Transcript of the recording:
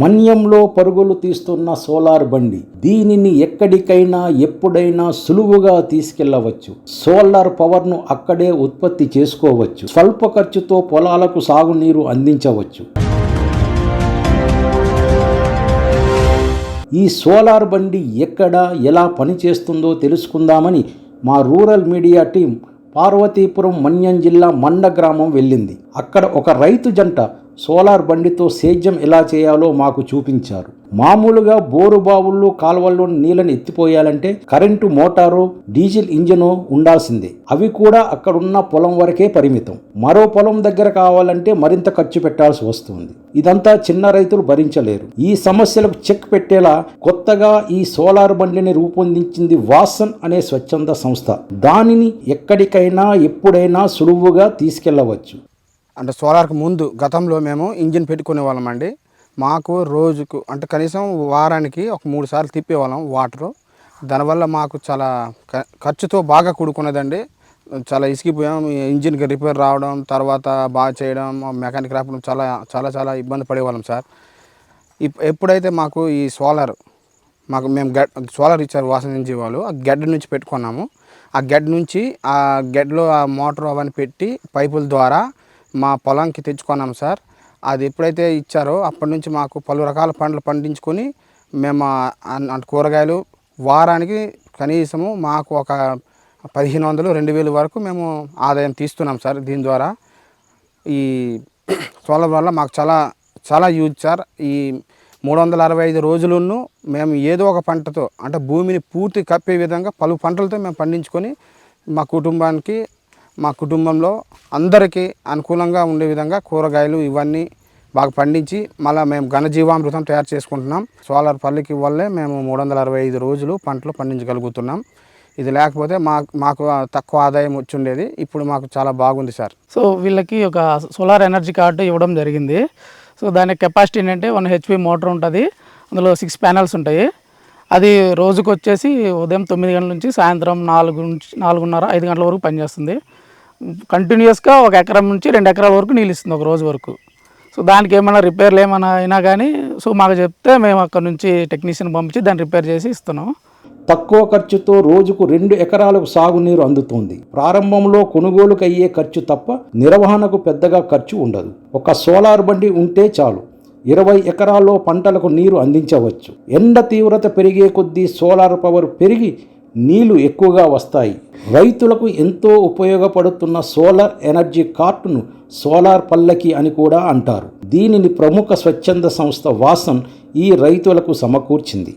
మన్యంలో పరుగులు తీస్తున్న సోలార్ బండి దీనిని ఎక్కడికైనా ఎప్పుడైనా సులువుగా తీసుకెళ్ళవచ్చు. సోలార్ పవర్ను అక్కడే ఉత్పత్తి చేసుకోవచ్చు. స్వల్ప ఖర్చుతో పొలాలకు సాగునీరు అందించవచ్చు. ఈ సోలార్ బండి ఎక్కడ ఎలా పనిచేస్తుందో తెలుసుకుందామని మా rural media team Parvathipuram Manyam జిల్లా మండ గ్రామం వెళ్ళింది. అక్కడ ఒక రైతు జంట సోలార్ బండితో సేద్యం ఎలా చేయాలో మాకు చూపించారు. మామూలుగా బోరు బావుల్లో కాలువల్లో నీళ్ళని ఎత్తిపోయాలంటే కరెంటు మోటారు డీజిల్ ఇంజను ఉండాల్సిందే. అవి కూడా అక్కడున్న పొలం వరకే పరిమితం. మరో పొలం దగ్గర కావాలంటే మరింత ఖర్చు పెట్టాల్సి వస్తుంది. ఇదంతా చిన్న రైతులు భరించలేరు. ఈ సమస్యలకు చెక్ పెట్టేలా కొత్తగా ఈ సోలార్ బండిని రూపొందించింది వాసన్ అనే స్వచ్ఛంద సంస్థ. దానిని ఎక్కడికైనా ఎప్పుడైనా సులువుగా తీసుకెళ్ళవచ్చు. అంటే సోలార్కి ముందు గతంలో మేము ఇంజిన్ పెట్టుకునే వాళ్ళం అండి. మాకు రోజుకు అంటే కనీసం వారానికి ఒక మూడు సార్లు తిప్పేవాళ్ళం వాటరు. దానివల్ల మాకు చాలా ఖర్చుతో బాగా కూడుకున్నదండి. చాలా ఇసిగిపోయాం ఈ ఇంజిన్కి రిపేర్ రావడం తర్వాత బాగా చేయడం మెకానిక్ రావడం చాలా చాలా చాలా ఇబ్బంది పడేవాళ్ళం సార్. ఇప్ ఎప్పుడైతే మాకు ఈ సోలార్ మాకు మేము గడ్ సోలార్ ఇచ్చారు వాసన నుంచి వాళ్ళు ఆ గడ్డ నుంచి పెట్టుకున్నాము. ఆ గడ్డ నుంచి ఆ గడ్డలో ఆ మోటార్ అవన్నీ పెట్టి పైపుల ద్వారా మా పొలంకి తెచ్చుకున్నాం సార్. అది ఎప్పుడైతే ఇచ్చారో అప్పటి నుంచి మాకు పలు రకాల పంటలు పండించుకొని మేము అంటే కూరగాయలు వారానికి కనీసము మాకు ఒక పదిహేను వందలు రెండు వేలు వరకు మేము ఆదాయం తీస్తున్నాం సార్ దీని ద్వారా. ఈ సోలార్ వల్ల మాకు చాలా చాలా యూజ్ సార్. ఈ మూడు వందల అరవై ఐదు రోజులను మేము ఏదో ఒక పంటతో అంటే భూమిని పూర్తి కప్పే విధంగా పలు పంటలతో మేము పండించుకొని మా కుటుంబానికి మా కుటుంబంలో అందరికీ అనుకూలంగా ఉండే విధంగా కూరగాయలు ఇవన్నీ బాగా పండించి మళ్ళీ మేము ఘనజీవామృతం తయారు చేసుకుంటున్నాం. సోలార్ పల్లికి వల్లే మేము మూడు వందల అరవై ఐదు రోజులు పంటలు పండించగలుగుతున్నాం. ఇది లేకపోతే మాకు మాకు తక్కువ ఆదాయం వచ్చి ఉండేది ఇప్పుడు మాకు చాలా బాగుంది సార్. సో వీళ్ళకి ఒక సోలార్ ఎనర్జీ కార్డు ఇవ్వడం జరిగింది. సో దాని కెపాసిటీ ఏంటంటే వన్ హెచ్పి మోటార్ ఉంటుంది. అందులో సిక్స్ ప్యానల్స్ ఉంటాయి. అది రోజుకు వచ్చేసి ఉదయం తొమ్మిది గంటల నుంచి సాయంత్రం నాలుగు నుంచి నాలుగున్నర ఐదు గంటల వరకు పనిచేస్తుంది. కంటిన్యూస్గా ఒక ఎకరం నుంచి రెండు ఎకరాల వరకు నీళ్ళు ఇస్తుంది ఒక రోజు వరకు. సో దానికి ఏమైనా రిపేర్లు ఏమైనా అయినా కానీ సో మాకు చెప్తే మేము అక్కడ నుంచి టెక్నీషియన్ పంపించి దాన్ని రిపేర్ చేసి ఇస్తున్నాం. తక్కువ ఖర్చుతో రోజుకు రెండు ఎకరాలకు సాగునీరు అందుతుంది. ప్రారంభంలో కొనుగోలుకు అయ్యే ఖర్చు తప్ప నిర్వహణకు పెద్దగా ఖర్చు ఉండదు. ఒక సోలార్ బండి ఉంటే చాలు. ఇరవై ఎకరాల్లో పంటలకు నీరు అందించవచ్చు. ఎండ తీవ్రత పెరిగే కొద్దీ సోలార్ పవర్ పెరిగి నీళ్ళు ఎక్కువగా వస్తాయి. రైతులకు ఎంతో ఉపయోగపడుతున్న సోలార్ ఎనర్జీ కార్టును సోలార్ పల్లకి అని కూడా అంటారు. దీనిని ప్రముఖ స్వచ్ఛంద సంస్థ వాసన్ ఈ రైతులకు సమకూర్చింది.